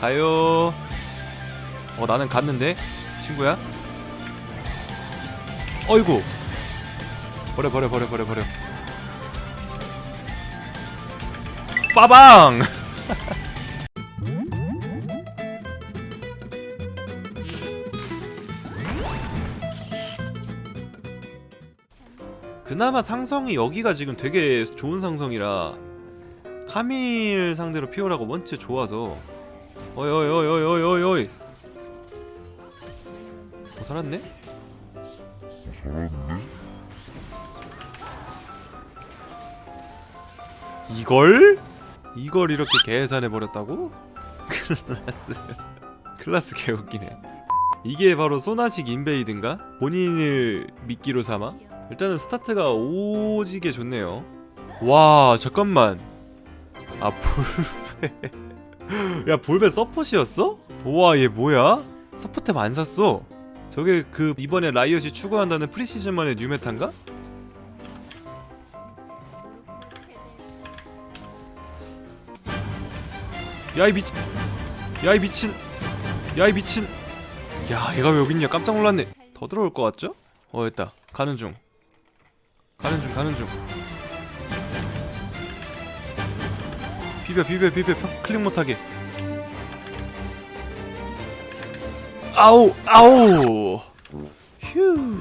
가요. 어 나는 갔는데 친구야. 어이구. 버려 버려 버려 버려 버려. 빠방. 그나마 상성이 여기가 지금 되게 좋은 상성이라 카밀 상대로 피오라고 원체 좋아서 어이 어이 어이 어이 어이 어이 어이 어, 살았네? 이걸? 이걸 이렇게 계산해 버렸다고? 클라스 클라스 개웃기네 이게 바로 소나식 인베이드인가? 본인을 미끼로 삼아? 일단은 스타트가 오지게 좋네요 와 잠깐만 아 볼베 야 볼베 서폿이었어? 우와 얘 뭐야? 서폿템 안 샀어. 저게 그 이번에 라이엇이 추구한다는 프리시즌만의 뉴메탄가? 야이 미친. 야이 미친. 야이 미친. 야 얘가 왜 여기 있냐? 깜짝 놀랐네. 더 들어올 것 같죠? 어 됐다. 가는 중. 가는 중 가는 중 비벼 비벼 비벼 펴- 클릭 못하게 아우 아우 휴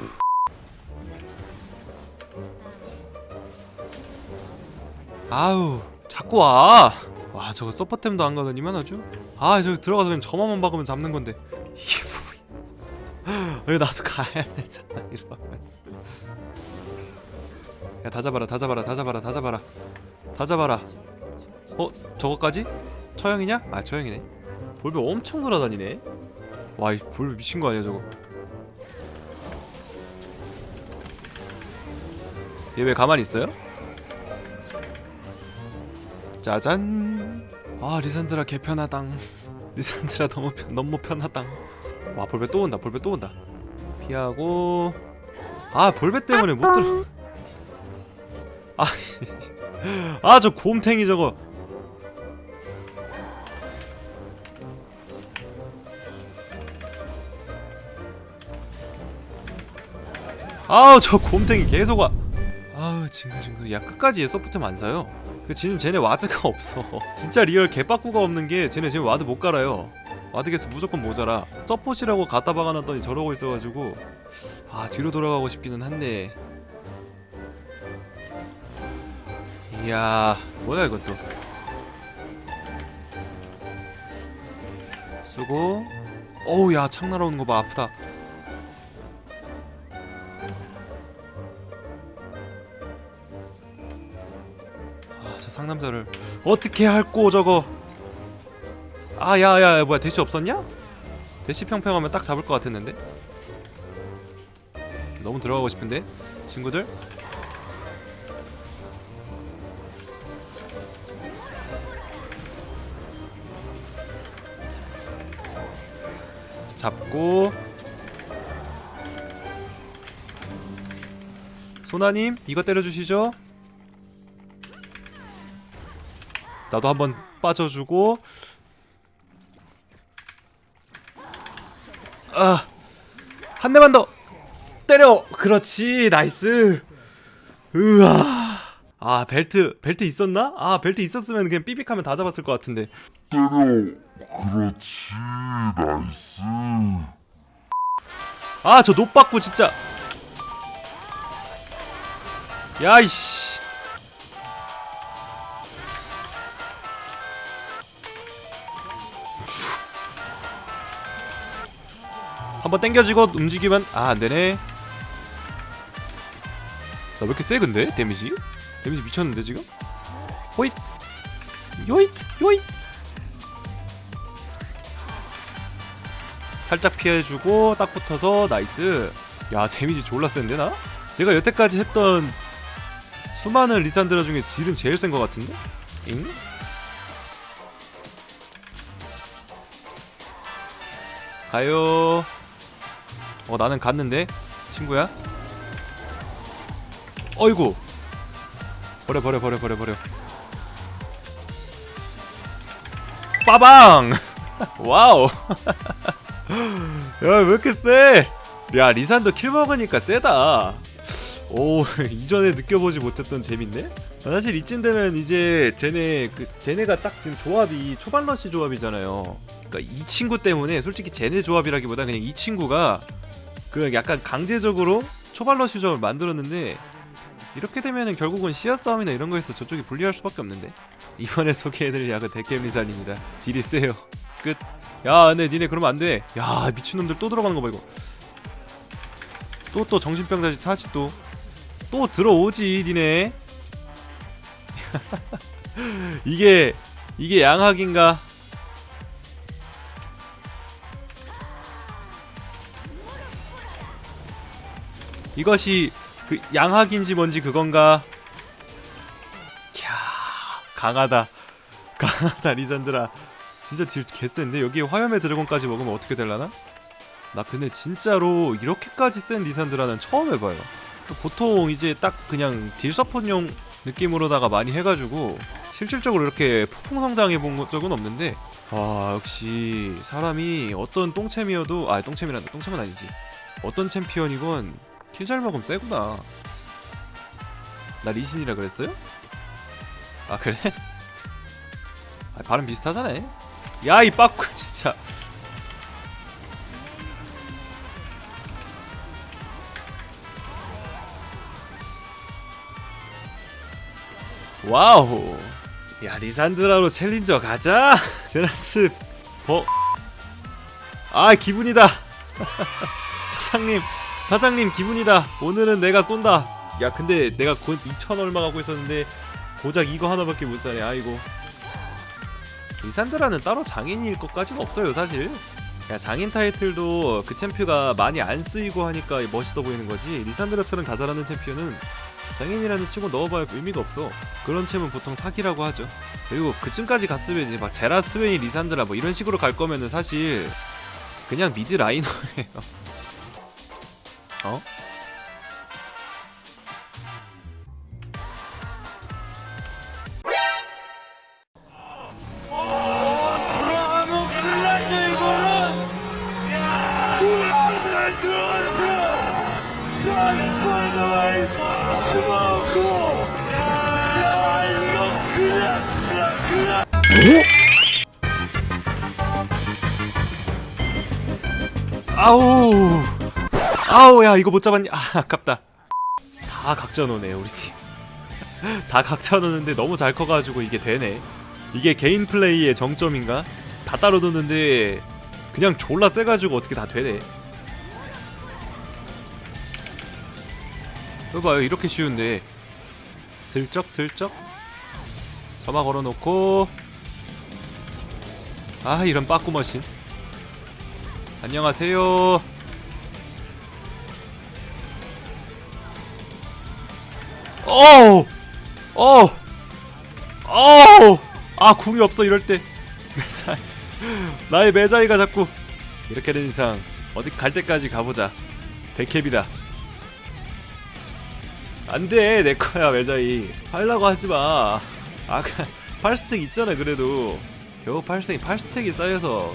아우 자꾸 와. 와 저거 서퍼템도 안 가더니만 아주. 아 저기 들어가서 그냥 저만만 박으면 잡는 건데. 이게 뭐야? 왜 나도 가야 되잖아 이러면. 야다 잡아라 다 잡아라 다 잡아라 다 잡아라 다 잡아라. 어 저거까지? 처형이냐? 아 처형이네. 볼베 엄청 돌아다니네. 와이 볼베 미친 거 아니야 저거. 얘 왜 가만히 있어요? 짜잔. 아 리산드라 개편하당. 리산드라 너무 편, 너무 편하당. 와 볼베 또 온다. 볼베 또 온다. 피하고. 아 볼베 때문에 못 들어. 아 저 곰탱이 저거. 아우 저 곰탱이 계속 와. 아우 징글징글. 야 끝까지 얘 소프트템 안 사요. 그 지금 쟤네 와드가 없어. 진짜 리얼 개빠꾸가 없는 게 쟤네 지금 와드 못 갈아요. 와드 개수 무조건 모자라. 서폿이라고 갖다 박아놨더니 저러고 있어가지고 아 뒤로 돌아가고 싶기는 한데. 이야 뭐야 이것도. 쓰고. 어우 야창 날아오는 거 봐 아프다. 저 상남자를 어떻게 할꼬 저거? 아 야야 뭐야 대시 없었냐? 대시 평평하면 딱 잡을 것 같았는데. 너무 들어가고 싶은데 친구들? 잡고. 소나님 이거 때려주시죠 나도 한번 빠져주고 아 한 대만 더 때려 그렇지 나이스 으아 아 벨트 벨트 있었나? 아 벨트 있었으면 그냥 삐빅하면 다 잡았을 것 같은데 때려. 그렇지. 나이스. 아저 노빠꾸 진짜 야이씨 한번 땡겨지고 움직이면 아 안되네 나왜 이렇게 세 근데 데미지? 데미지 미쳤는데 지금? 호잇 요잇 요잇 살짝 피해주고 딱 붙어서 나이스 야 데미지 졸라 센데 나? 제가 여태까지 했던 수많은 리산드라 중에 질은 제일 센 것 같은데? 잉? 가요 어 나는 갔는데 친구야? 어이구! 버려 버려 버려 버려 버려. 빠방! 와우! 야 왜 이렇게 쎄? 야 리산더 킬 먹으니까 세다 오 이전에 느껴보지 못했던 재밌네 사실 이쯤 되면 이제 쟤네 그 쟤네가 딱 지금 조합이 초반 러시 조합이잖아요 그러니까 이 친구 때문에 솔직히 쟤네 조합이라기보다 그냥 이 친구가 그 약간 강제적으로 초반 러시 조합을 만들었는데 이렇게 되면은 결국은 시야 싸움이나 이런 거에서 저쪽이 불리할 수밖에 없는데 이번에 소개해드릴 약은 데케미산입니다 딜이 세요 끝 야, 근데 니네 그러면 안 돼. 야, 미친놈들 또 들어가는 거 봐, 이거. 또, 또 정신병자지, 사지 또. 또 들어오지, 니네. 이게, 이게 양학인가? 이것이 그 양학인지 뭔지 그건가? 캬, 강하다. 강하다, 리산드라. 진짜 딜 개센데 여기 화염의 드래곤까지 먹으면 어떻게 될라나? 나 근데 진짜로 이렇게까지 센 리산드라는 처음 해봐요 보통 이제 딱 그냥 딜 서폿용 느낌으로다가 많이 해가지고 실질적으로 이렇게 폭풍 성장해 본 적은 없는데 아 역시 사람이 어떤 똥챔이어도 아 똥챔이란다. 똥챔은 아니지. 어떤 챔피언이건 킬 잘 먹으면 세구나. 나 리신이라 그랬어요? 아 그래? 아, 발음 비슷하잖아 야이 빠꾸 와우. 야 리산드라로 챌린저 가자. 제나스. 어? 아 기분이다. 사장님 사장님 기분이다. 오늘은 내가 쏜다. 야 근데 내가 곧 2천 얼마 갖고 있었는데 고작 이거 하나밖에 못 사네. 아이고. 리산드라는 따로 장인일 것까지는 없어요 사실. 야 장인 타이틀도 그 챔피가 많이 안 쓰이고 하니까 멋있어 보이는 거지. 리산드라처럼 가잘하는 챔피언은 장인이라는 치고 넣어봐야 의미가 없어. 그런 챔은 보통 사기라고 하죠. 그리고 그쯤까지 갔으면 이제 막 제라 스웨인 리산드라 뭐 이런 식으로 갈 거면은 사실 그냥 미드 라이너예요. 어? 아우 야 이거 못 잡았니? 아 아깝다. 다 각자 노네 우리 팀다 각자 노는데 너무 잘 커가지고 이게 되네. 이게 개인 플레이의 정점인가? 다 따로 노는데 그냥 졸라 세가지고 어떻게 다 되네. 이거 봐요 이렇게 쉬운데. 슬쩍 슬쩍. 점화 걸어놓고. 아 이런 빠꾸 머신. 안녕하세요. 어우, 어우, 어우, 아 궁이 없어 이럴 때 매자이 나의 매자이가 자꾸 이렇게 된 이상 어디 갈 때까지 가보자. 백캡이다. 안 돼 내 거야 매자이 팔라고 하지 마. 아까 8스택 있잖아 그래도 겨우 8스택 8스택이 쌓여서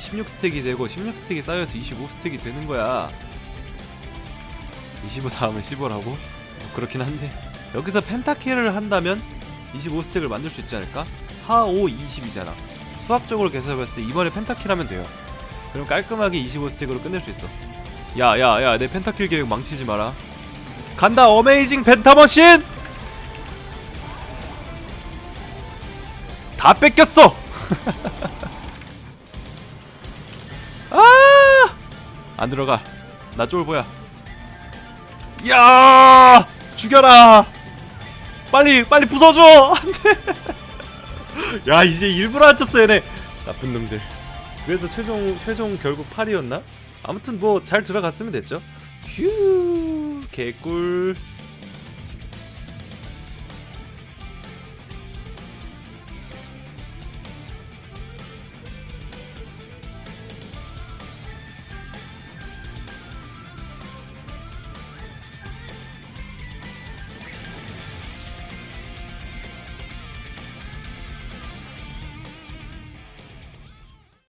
16스택이 되고 16스택이 쌓여서 25스택이 되는 거야 25 다음은 15라고? 뭐 그렇긴 한데 여기서 펜타킬을 한다면 25스택을 만들 수 있지 않을까? 4, 5, 20이잖아 수학적으로 계산해봤을 때 이번에 펜타킬 하면 돼요 그럼 깔끔하게 25스택으로 끝낼 수 있어 야야야 내 펜타킬 계획 망치지 마라 간다 어메이징 펜타머신! 다 뺏겼어! 아! 안 들어가. 나 쫄보야. 야! 죽여라. 빨리 빨리 부숴줘. 안돼. 야 이제 일부러 안 쳤어 얘네. 나쁜 놈들. 그래서 최종 최종 결국 8이었나? 아무튼 뭐 잘 들어갔으면 됐죠. 휴 개꿀.